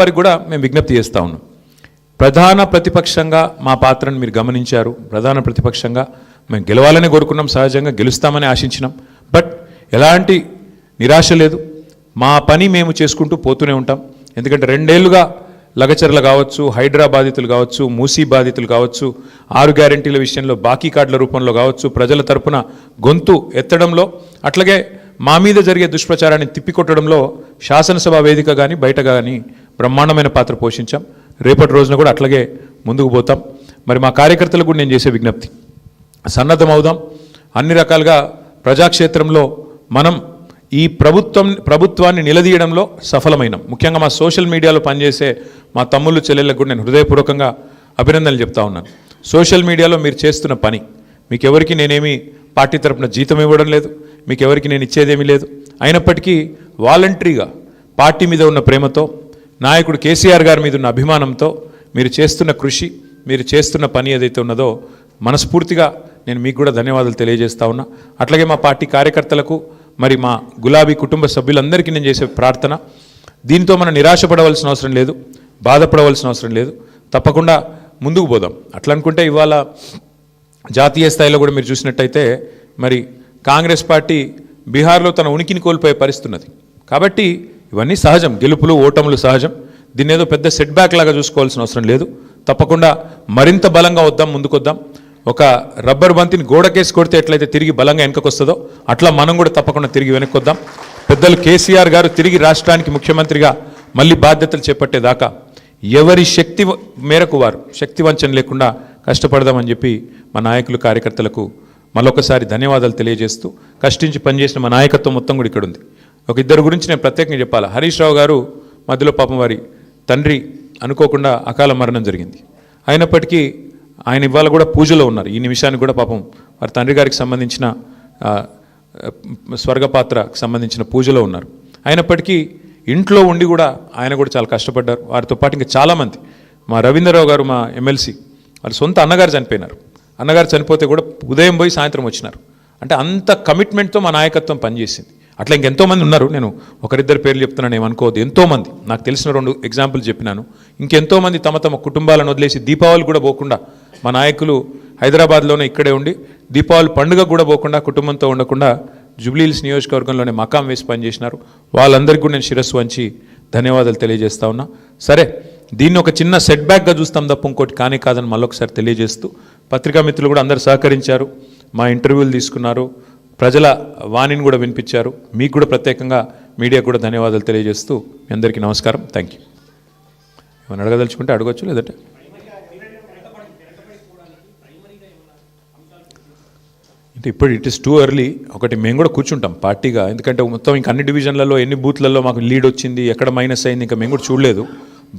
వారికి కూడా మేము విజ్ఞప్తి చేస్తూ ఉన్నాం. ప్రధాన ప్రతిపక్షంగా మా పాత్రను మీరు గమనించారు. ప్రధాన ప్రతిపక్షంగా మేము గెలవాలని కోరుకున్నాం. సహజంగా గెలుస్తామని ఆశించినాం. బట్ ఎలాంటి నిరాశ లేదు. మా పని మేము చేసుకుంటూ పోతూనే ఉంటాం. ఎందుకంటే రెండేళ్ళుగా లగచర్ల కావచ్చు హైడ్రా బాధితులు కావచ్చు మూసీ బాధితులు కావచ్చు ఆరు గ్యారంటీల విషయంలో బాకీ కార్డుల రూపంలో కావచ్చు ప్రజల తరపున గొంతు ఎత్తడంలో అట్లాగే మా మీద జరిగే దుష్ప్రచారాన్ని తిప్పికొట్టడంలో శాసనసభ వేదిక కానీ బయట కానీ బ్రహ్మాండమైన పాత్ర పోషించాం. రేపటి రోజున కూడా అట్లాగే ముందుకు పోతాం. మరి మా కార్యకర్తలకు కూడా నేను చేసే విజ్ఞప్తి. సన్నద్ధం అవుదాం. అన్ని రకాలుగా ప్రజాక్షేత్రంలో మనం ఈ ప్రభుత్వం ప్రభుత్వాన్ని నిలదీయడంలో సఫలమైనాం. ముఖ్యంగా మా సోషల్ మీడియాలో పనిచేసే మా తమ్ముళ్ళు చెల్లెళ్ళకు కూడా నేను హృదయపూర్వకంగా అభినందనలు చెప్తా ఉన్నాను. సోషల్ మీడియాలో మీరు చేస్తున్న పని మీకు ఎవరికి నేనేమి పార్టీ తరపున జీతం ఇవ్వడం లేదు మీకు ఎవరికి నేను ఇచ్చేదేమీ లేదు. అయినప్పటికీ వాలంటరీగా పార్టీ మీద ఉన్న ప్రేమతో నాయకుడు కేసీఆర్ గారి మీద ఉన్న అభిమానంతో మీరు చేస్తున్న కృషి మీరు చేస్తున్న పని ఏదైతే ఉన్నదో మనస్ఫూర్తిగా నేను మీకు కూడా ధన్యవాదాలు తెలియజేస్తా ఉన్నా. అట్లాగే మా పార్టీ కార్యకర్తలకు మరి మా గులాబీ కుటుంబ సభ్యులందరికీ నేను చేసే ప్రార్థన. దీంతో మనం నిరాశపడవలసిన అవసరం లేదు బాధపడవలసిన అవసరం లేదు. తప్పకుండా ముందుకు పోదాం. అట్లా అనుకుంటే ఇవాళ జాతీయ స్థాయిలో కూడా మీరు చూసినట్టయితే మరి కాంగ్రెస్ పార్టీ బీహార్లో తన ఉనికిని కోల్పోయే పరిస్థితున్నది కాబట్టి ఇవన్నీ సహజం. గెలుపులు ఓటములు సహజం. దీన్ని ఏదో పెద్ద సెట్ బ్యాక్ లాగా చూసుకోవాల్సిన అవసరం లేదు. తప్పకుండా మరింత బలంగా వద్దాం ముందుకొద్దాం. ఒక రబ్బర్ బంతిని గోడకేసి కొడితే ఎట్లయితే తిరిగి బలంగా వెనకకు వస్తుందో అట్లా మనం కూడా తప్పకుండా తిరిగి వెనక్కి వద్దాం పెద్దలు కేసీఆర్ గారు తిరిగి రాష్ట్రానికి ముఖ్యమంత్రిగా మళ్ళీ బాధ్యతలు చేపట్టేదాకా ఎవరి శక్తి మేరకు వారు శక్తి వంచన లేకుండా కష్టపడదామని చెప్పి మా నాయకులు కార్యకర్తలకు మరొకసారి ధన్యవాదాలు తెలియజేస్తూ కష్టించి పనిచేసిన మా నాయకత్వం మొత్తం కూడా ఇక్కడ ఉంది ఒక ఇద్దరు గురించి నేను ప్రత్యేకంగా చెప్పాలి? హరీష్ రావు గారు మధ్యలో పాపం వారి తండ్రి అనుకోకుండా అకాల మరణం జరిగింది. అయినప్పటికీ ఆయన ఇవాళ కూడా పూజలో ఉన్నారు. ఈ నిమిషానికి కూడా పాపం వారి తండ్రి గారికి సంబంధించిన స్వర్గపాత్రకు సంబంధించిన పూజలో ఉన్నారు. అయినప్పటికీ ఇంట్లో ఉండి కూడా ఆయన కూడా చాలా కష్టపడ్డారు. వారితో పాటు ఇంకా చాలామంది. మా రవీంద్రరావు గారు మా ఎమ్మెల్సీ వాళ్ళ సొంత అన్నగారు చనిపోయినారు. అన్నగారు చనిపోతే కూడా ఉదయం పోయి సాయంత్రం వచ్చినారు. అంటే అంత కమిట్మెంట్తో మా నాయకత్వం పనిచేసింది. అట్లా ఇంకెంతోమంది ఉన్నారు. నేను ఒకరిద్దరు పేర్లు చెప్తున్నాను ఏమనుకోవద్దు. ఎంతోమంది నాకు తెలిసిన రెండు ఎగ్జాంపుల్ చెప్పినాను. ఇంకెంతోమంది తమ తమ కుటుంబాలను వదిలేసి దీపావళి కూడా పోకుండా మా నాయకులు హైదరాబాద్లోనే ఇక్కడే ఉండి దీపావళి పండుగ కూడా పోకుండా కుటుంబంతో ఉండకుండా జూబ్లీహిల్స్ నియోజకవర్గంలోనే మకాం వేసి పనిచేసినారు. వాళ్ళందరికీ కూడా నేను శిరస్సు వంచి ధన్యవాదాలు తెలియజేస్తా ఉన్నా. సరే దీన్ని ఒక చిన్న సెట్ బ్యాక్గా చూస్తాం తప్ప ఇంకోటి కానీ కాదని మళ్ళొకసారి తెలియజేస్తూ పత్రికా మిత్రులు కూడా అందరు సహకరించారు. మా ఇంటర్వ్యూలు తీసుకున్నారు. ప్రజల వాణిని కూడా వినిపించారు. మీకు కూడా ప్రత్యేకంగా మీడియా కూడా ధన్యవాదాలు తెలియజేస్తూ మీ అందరికీ నమస్కారం. థ్యాంక్ యూ ఏమైనా అడగదలుచుకుంటే అడగచ్చు లేదంటే? అంటే ఇప్పుడు ఇట్ ఇస్ టూ ఎర్లీ ఒకటి మేము కూడా కూర్చుంటాం పార్టీగా. ఎందుకంటే మొత్తం ఇంకా అన్ని డివిజన్లలో ఎన్ని బూత్లలో మాకు లీడ్ వచ్చింది ఎక్కడ మైనస్ అయింది ఇంకా మేము కూడా చూడలేదు.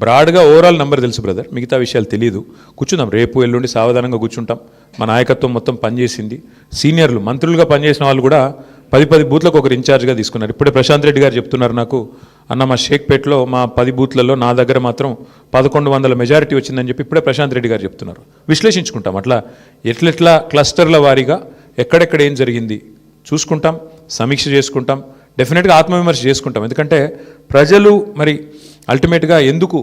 బ్రాడ్గా ఓవరాల్ నెంబర్ తెలుసు బ్రదర్ మిగతా విషయాలు తెలియదు కూర్చుందాం. రేపు ఎల్లుండి సావధానంగా కూర్చుంటాం. మా నాయకత్వం మొత్తం పనిచేసింది. సీనియర్లు మంత్రులుగా పనిచేసిన వాళ్ళు కూడా పది పది బూత్లకు ఒకరు ఇన్ఛార్జ్గా తీసుకున్నారు. ఇప్పుడే ప్రశాంత్ రెడ్డి గారు చెప్తున్నారు నాకు అన్న మా షేక్పేట్లో మా పది బూత్లలో నా దగ్గర మాత్రం పదకొండు వందల మెజారిటీ వచ్చిందని చెప్పి ఇప్పుడే ప్రశాంత్ రెడ్డి గారు చెప్తున్నారు. విశ్లేషించుకుంటాం. అట్లా ఎట్లెట్లా క్లస్టర్ల వారీగా ఎక్కడెక్కడ ఏం జరిగింది చూసుకుంటాం సమీక్ష చేసుకుంటాం డెఫినెట్గా ఆత్మవిమర్శ చేసుకుంటాం. ఎందుకంటే ప్రజలు మరి అల్టిమేట్గా ఎందుకు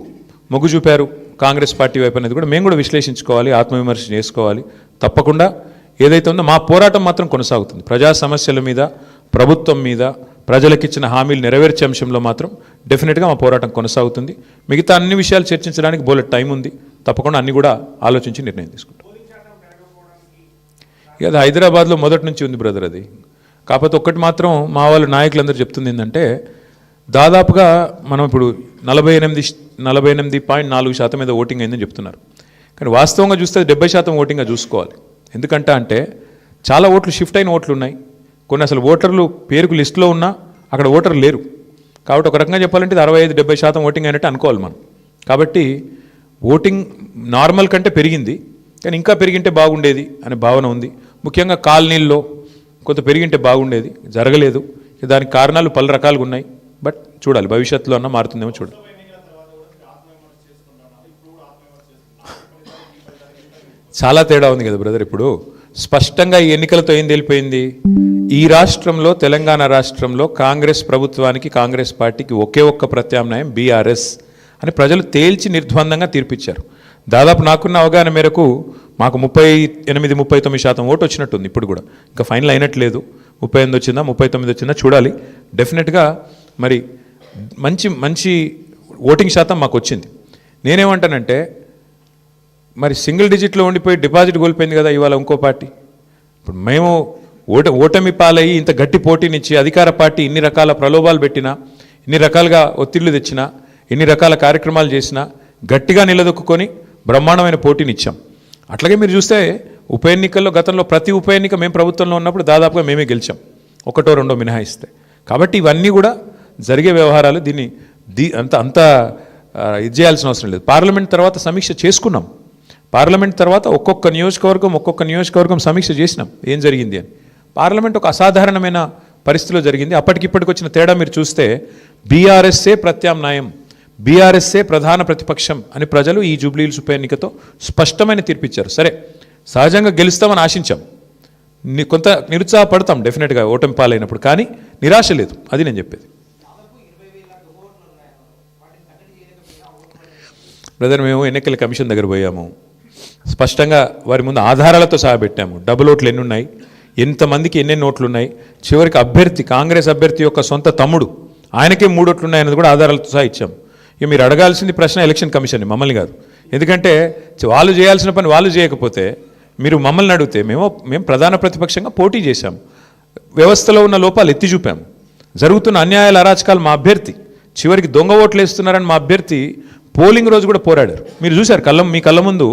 మొగ్గు చూపారు కాంగ్రెస్ పార్టీ వైపు అనేది కూడా మేము కూడా విశ్లేషించుకోవాలి ఆత్మవిమర్శ చేసుకోవాలి. తప్పకుండా ఏదైతే ఉందో మా పోరాటం మాత్రం కొనసాగుతుంది. ప్రజా సమస్యల మీద ప్రభుత్వం మీద ప్రజలకిచ్చిన హామీలు నెరవేర్చే అంశంలో మాత్రం డెఫినెట్గా మా పోరాటం కొనసాగుతుంది. మిగతా అన్ని విషయాలు చర్చించడానికి బోలెట్ టైం ఉంది. తప్పకుండా అన్ని కూడా ఆలోచించి నిర్ణయం తీసుకుంటాం. ఇక అది హైదరాబాద్లో మొదటి నుంచి ఉంది బ్రదర్ అది. కాకపోతే ఒక్కటి మాత్రం మా వాళ్ళ నాయకులందరూ చెప్తుంది ఏంటంటే దాదాపుగా మనం ఇప్పుడు నలభై ఎనిమిది నలభై ఎనిమిది పాయింట్ నాలుగు శాతం మీద ఓటింగ్ అయిందని చెప్తున్నారు. కానీ వాస్తవంగా చూస్తే డెబ్బై శాతం ఓటింగ్గా చూసుకోవాలి. ఎందుకంటే అంటే చాలా ఓట్లు షిఫ్ట్ అయిన ఓట్లు ఉన్నాయి. కొన్ని అసలు ఓటర్లు పేరుకు లిస్టులో ఉన్నా అక్కడ ఓటర్లు లేరు. కాబట్టి ఒక రకంగా చెప్పాలంటే ఇది అరవై ఐదు డెబ్బై శాతం ఓటింగ్ అయినట్టు అనుకోవాలి మనం. కాబట్టి ఓటింగ్ నార్మల్ కంటే పెరిగింది. కానీ ఇంకా పెరిగింటే బాగుండేది అనే భావన ఉంది. ముఖ్యంగా కాలనీల్లో కొంత పెరిగింటే బాగుండేది. జరగలేదు. దానికి కారణాలు పలు రకాలుగా ఉన్నాయి. బట్ చూడాలి. భవిష్యత్తులో అన్న మారుతుందేమో చూడాలి. చాలా తేడా ఉంది కదా బ్రదర్ ఇప్పుడు. స్పష్టంగా ఈ ఎన్నికలతో ఏం తెలిపోయింది ఈ రాష్ట్రంలో తెలంగాణ రాష్ట్రంలో కాంగ్రెస్ ప్రభుత్వానికి కాంగ్రెస్ పార్టీకి ఒకే ఒక్క ప్రత్యామ్నాయం బీఆర్ఎస్ అని ప్రజలు తేల్చి నిర్ద్వందంగా తీర్పిచ్చారు. దాదాపు నాకున్న అవగాహన మేరకు మాకు ముప్పై ఎనిమిది ముప్పై తొమ్మిది శాతం ఓటు వచ్చినట్టుంది ఇప్పుడు కూడా. ఇంకా ఫైనల్ అయినట్లేదు. ముప్పై ఎనిమిది వచ్చిందా ముప్పై తొమ్మిది వచ్చిందా చూడాలి. డెఫినెట్గా మరి మంచి మంచి ఓటింగ్ శాతం మాకు వచ్చింది. నేనేమంటానంటే మరి సింగిల్ డిజిట్లో ఉండిపోయి డిపాజిట్ కోల్పోయింది కదా ఇవాళ ఇంకో పార్టీ. ఇప్పుడు మేము ఓట ఓటమి పాలయ్యి ఇంత గట్టి పోటీనిచ్చి అధికార పార్టీ ఇన్ని రకాల ప్రలోభాలు పెట్టినా ఇన్ని రకాలుగా ఒత్తిళ్ళు తెచ్చినా ఇన్ని రకాల కార్యక్రమాలు చేసినా గట్టిగా నిలదొక్కుని బ్రహ్మాండమైన పోటీనిచ్చాం. అట్లాగే మీరు చూస్తే ఉప ఎన్నికల్లో గతంలో ప్రతి ఉప ఎన్నిక మేము ప్రభుత్వంలో ఉన్నప్పుడు దాదాపుగా మేమే గెలిచాం. ఒకటో రెండో మినహాయిస్తే. కాబట్టి ఇవన్నీ కూడా జరిగే వ్యవహారాలు దీన్ని దీ అంత అంత ఇది చేయాల్సిన అవసరం లేదు. పార్లమెంట్ తర్వాత సమీక్ష చేసుకున్నాం. పార్లమెంట్ తర్వాత ఒక్కొక్క నియోజకవర్గం ఒక్కొక్క నియోజకవర్గం సమీక్ష చేసినాం. ఏం జరిగింది అని. పార్లమెంట్ ఒక అసాధారణమైన పరిస్థితిలో జరిగింది. అప్పటికిప్పటికి వచ్చిన తేడా మీరు చూస్తే బీఆర్ఎస్ఏ ప్రత్యామ్నాయం బీఆర్ఎస్ఏ ప్రధాన ప్రతిపక్షం అని ప్రజలు ఈ జూబ్లీహిల్స్ ఉప ఎన్నికతో స్పష్టమైన తీర్పిచ్చారు. సరే సహజంగా గెలుస్తామని ఆశించాం. కొంత నిరుత్సాహపడతాం డెఫినెట్గా ఓటమి పాలైనప్పుడు కానీ నిరాశ లేదు. అది నేను చెప్పేది. బ్రదర్ మేము ఎన్నికల కమిషన్ దగ్గర పోయాము. స్పష్టంగా వారి ముందు ఆధారాలతో సహా పెట్టాము. డబుల్ ఓట్లు ఎన్ని ఉన్నాయి ఎంతమందికి ఎన్ని ఓట్లు ఉన్నాయి చివరికి అభ్యర్థి కాంగ్రెస్ అభ్యర్థి యొక్క సొంత తమ్ముడు ఆయనకే మూడు ఓట్లు ఉన్నాయన్నది కూడా ఆధారాలతో సహా ఇచ్చాము. ఇక మీరు అడగాల్సింది ప్రశ్న ఎలక్షన్ కమిషన్ మమ్మల్ని కాదు. ఎందుకంటే వాళ్ళు చేయాల్సిన పని వాళ్ళు చేయకపోతే మీరు మమ్మల్ని అడిగితే మేము మేము ప్రధాన ప్రతిపక్షంగా పోటీ చేశాం. వ్యవస్థలో ఉన్న లోపాలు ఎత్తి చూపాము జరుగుతున్న అన్యాయాల అరాచకాలు మా అభ్యర్థి చివరికి దొంగ ఓట్లు వేస్తున్నారని మా అభ్యర్థి పోలింగ్ రోజు కూడా పోరాడారు. మీరు చూశారు కళ్ళ మీ కళ్ళ ముందు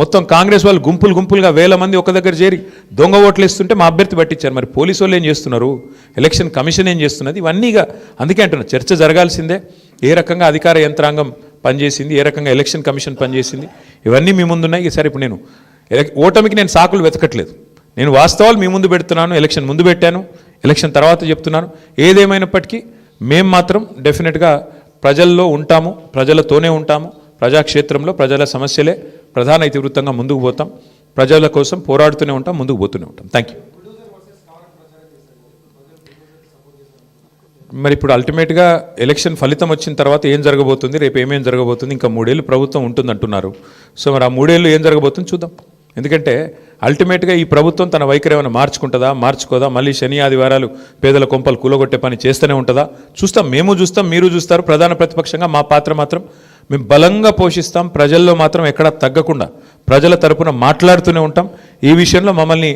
మొత్తం కాంగ్రెస్ వాళ్ళు గుంపులు గుంపులుగా వేల మంది ఒక దగ్గర చేరి దొంగ ఓట్లు వేస్తుంటే మా అభ్యర్థి పట్టించారు. మరి పోలీసు వాళ్ళు ఏం చేస్తున్నారు? ఎలక్షన్ కమిషన్ ఏం చేస్తున్నది? ఇవన్నీగా అందుకే అంటున్నా చర్చ జరగాల్సిందే. ఏ రకంగా అధికార యంత్రాంగం పనిచేసింది? ఏ రకంగా ఎలక్షన్ కమిషన్ పనిచేసింది? ఇవన్నీ మీ ముందున్నాయి. సరే ఇప్పుడు నేను ఓటమికి నేను సాకులు వెతకట్లేదు. నేను వాస్తవాలు మీ ముందు పెడుతున్నాను ఎలక్షన్ ముందు పెట్టాను ఎలక్షన్ తర్వాత చెప్తున్నాను. ఏదేమైనప్పటికీ మేము మాత్రం డెఫినెట్గా ప్రజల్లో ఉంటాము ప్రజలతోనే ఉంటాము. ప్రజాక్షేత్రంలో ప్రజల సమస్యలే. ప్రధాన ఇతివృత్తంగా ముందుకు పోతాం. ప్రజల కోసం పోరాడుతూనే ఉంటాం ముందుకు పోతూనే ఉంటాం. థ్యాంక్ యూ మరి ఇప్పుడు అల్టిమేట్గా ఎలక్షన్ ఫలితం వచ్చిన తర్వాత ఏం జరగబోతుంది? రేపు ఏమేం జరగబోతుంది? ఇంకా మూడేళ్ళు ప్రభుత్వం ఉంటుంది అంటున్నారు సో మరి ఆ మూడేళ్ళు ఏం జరగబోతుంది చూద్దాం. ఎందుకంటే అల్టిమేట్గా ఈ ప్రభుత్వం తన వైఖరి ఏమైనా మార్చుకుంటుందా మార్చుకోదా? మళ్ళీ శని ఆదివారాలు పేదల కొంపలు కూలగొట్టే పని చేస్తూనే ఉంటుందా? చూస్తాం మేము చూస్తాం మీరు చూస్తారు. ప్రధాన ప్రతిపక్షంగా మా పాత్ర మాత్రం మేము బలంగా పోషిస్తాం. ప్రజల్లో మాత్రం ఎక్కడా తగ్గకుండా ప్రజల తరపున మాట్లాడుతూనే ఉంటాం. ఈ విషయంలో మమ్మల్ని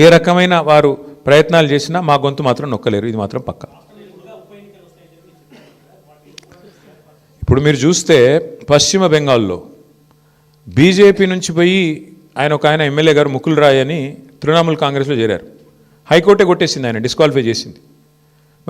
ఏ రకమైన వారు ప్రయత్నాలు చేసినా మా గొంతు మాత్రం నొక్కలేరు. ఇది మాత్రం పక్కా. ఇప్పుడు మీరు చూస్తే పశ్చిమ బెంగాల్లో బీజేపీ నుంచి పోయి ఆయన ఒక ఆయన ఎమ్మెల్యే గారు ముకుల్ రాయ్ అని తృణమూల్ కాంగ్రెస్లో చేరారు. హైకోర్టే కొట్టేసింది ఆయన డిస్క్వాలిఫై చేసింది.